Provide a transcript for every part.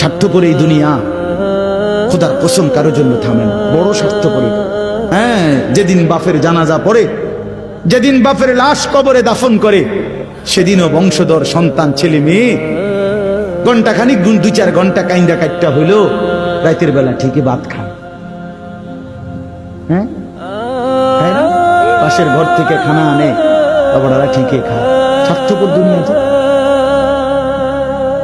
স্বার্থপর এই দুনিয়া। খোদার কসম কারোর জন্য থামে না। বড় স্বার্থপর হ্যাঁ যেদিন বাপের জানাজা পড়ে, যেদিন বাপের লাশ কবরে দাফন করে, সেদিনও বংশধর, সন্তান, ছেলে, মেয়ে ঘণ্টা খানিক গুণ দুই, চার ঘণ্টা কাইন্দা কাটটা হইল, রাতের বেলা ঠিকই ভাত খায়। হ্যাঁ? পাশের ঘর থেকে খানা আনে, বাবারা ঠিকই খায়। স্বার্থপর দুনিয়াতে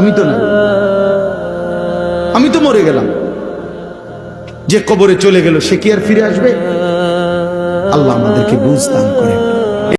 আমি তো না। আমি তো মরে গেলাম। যে কবরে চলে গেল, সে কি আর ফিরে আসবে? আল্লাহ আমাদেরকে বুঝ দান